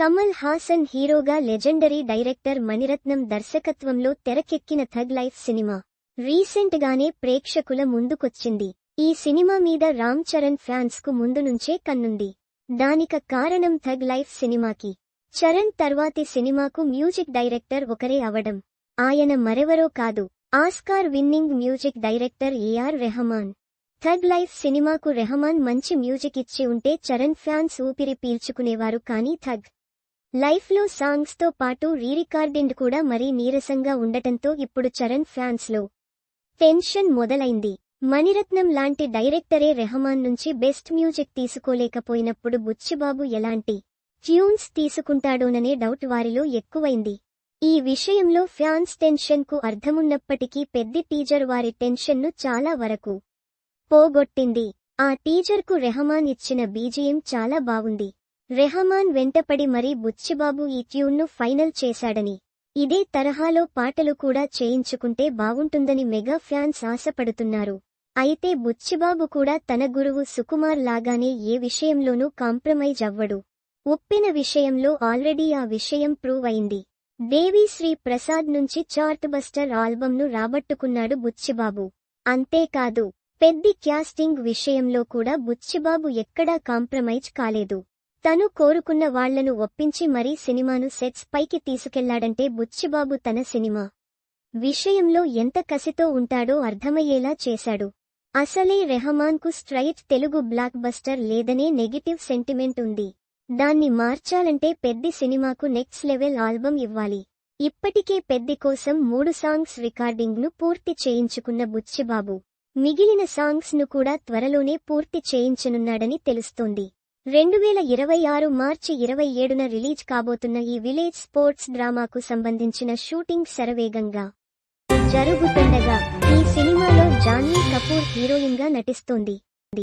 కమల్ హాసన్ హీరోగా legendary director Mani Ratnam దర్శకత్వంలో తెరకెక్కిన థగ్ లైఫ్ సినిమా. రీసెంట్ గానే ప్రేక్షకుల ముందుకొచ్చింది. ఈ సినిమా మీద రామ్ చరణ్ ఫ్యాన్స్కు ముందు నుంచే కన్నుంది. దానిక కారణం థగ్ లైఫ్ సినిమాకి. చరణ్ తర్వాతి సినిమాకు మ్యూజిక్ డైరెక్టర్ ఒకరే అవడం. ఆయన మరెవరో కాదు. Oscar winning music director A R Rahman. Thug Life సినిమాకు రెహమాన్ మంచి మ్యూజిక్ ఇచ్చి ఉంటే చరణ్ ఫ్యాన్స్ ఊపిరి పీల్చుకునేవారు కానీ థగ్. లైఫ్లో సాంగ్స్తో పాటు రీరికార్డింగ్ కూడా మరీ నీరసంగా ఉండటంతో ఇప్పుడు చరణ్ ఫ్యాన్స్లో టెన్షన్ మొదలైంది. మణిరత్నం లాంటి డైరెక్టరే రెహమాన్ నుంచి బెస్ట్ మ్యూజిక్ తీసుకోలేకపోయినప్పుడు బుచ్చిబాబు ఎలాంటి ట్యూన్స్ తీసుకుంటాడోననే డౌట్ వారిలో ఎక్కువైంది. ఈ విషయంలో ఫ్యాన్స్ టెన్షన్కు అర్థమున్నప్పటికీ పెద్ద టీజర్ వారి టెన్షన్ను చాలా వరకు పోగొట్టింది. ఆ టీజర్కు రెహమాన్ ఇచ్చిన బీజిఎం చాలా బావుంది రెహమాన్ వెంటపడి మరీ బుచ్చిబాబు ఈ ట్యూన్ను ఫైనల్ చేశాడని. ఇదే తరహాలో పాటలు కూడా చేయించుకుంటే బావుంటుందని మెగా ఫ్యాన్స్ ఆశపడుతున్నారు. అయితే బుచ్చిబాబు కూడా తన గురువు సుకుమార్ లాగానే ఏ విషయంలోనూ కాంప్రమైజ్ అవ్వడు. ఒప్పిన విషయంలో ఆల్రెడీ ఆ విషయం ప్రూవ్ అయింది. దేవీశ్రీ ప్రసాద్ నుంచి చార్ట్ బస్టర్ ఆల్బంను రాబట్టుకున్నాడు బుచ్చిబాబు. అంతేకాదు పెద్ది క్యాస్టింగ్ విషయంలో కూడా బుచ్చిబాబు ఎక్కడా కాంప్రమైజ్ కాలేదు. తను కోరుకున్న వాళ్ళను ఒప్పించి మరీ సినిమాను సెట్స్ పైకి తీసుకెళ్ళాడంటే బుచ్చిబాబు తన సినిమా. విషయంలో ఎంత కసితో ఉంటాడో అర్థమయ్యేలా చేశాడు. అసలే రెహమాన్కు స్ట్రైట్ తెలుగు బ్లాక్ బస్టర్ లేదనే నెగిటివ్ సెంటిమెంట్ ఉంది. దాన్ని మార్చాలంటే పెద్ది సినిమాకు నెక్స్ట్ లెవెల్ ఆల్బం ఇవ్వాలి. ఇప్పటికే పెద్ది కోసం మూడు సాంగ్స్ రికార్డింగ్ను పూర్తి చేయించుకున్న బుచ్చిబాబు. మిగిలిన సాంగ్స్ను కూడా త్వరలోనే పూర్తి చేయించనున్నాడని తెలుస్తోంది. రెండు వేల ఇరవై ఆరు మార్చి ఇరవై ఏడున రిలీజ్ కాబోతున్న ఈ విలేజ్ స్పోర్ట్స్ డ్రామాకు సంబంధించిన షూటింగ్ శరవేగంగా జరుగుతుండగా ఈ సినిమాలో జాన్వీ కపూర్ హీరోయిన్గా నటిస్తోంది.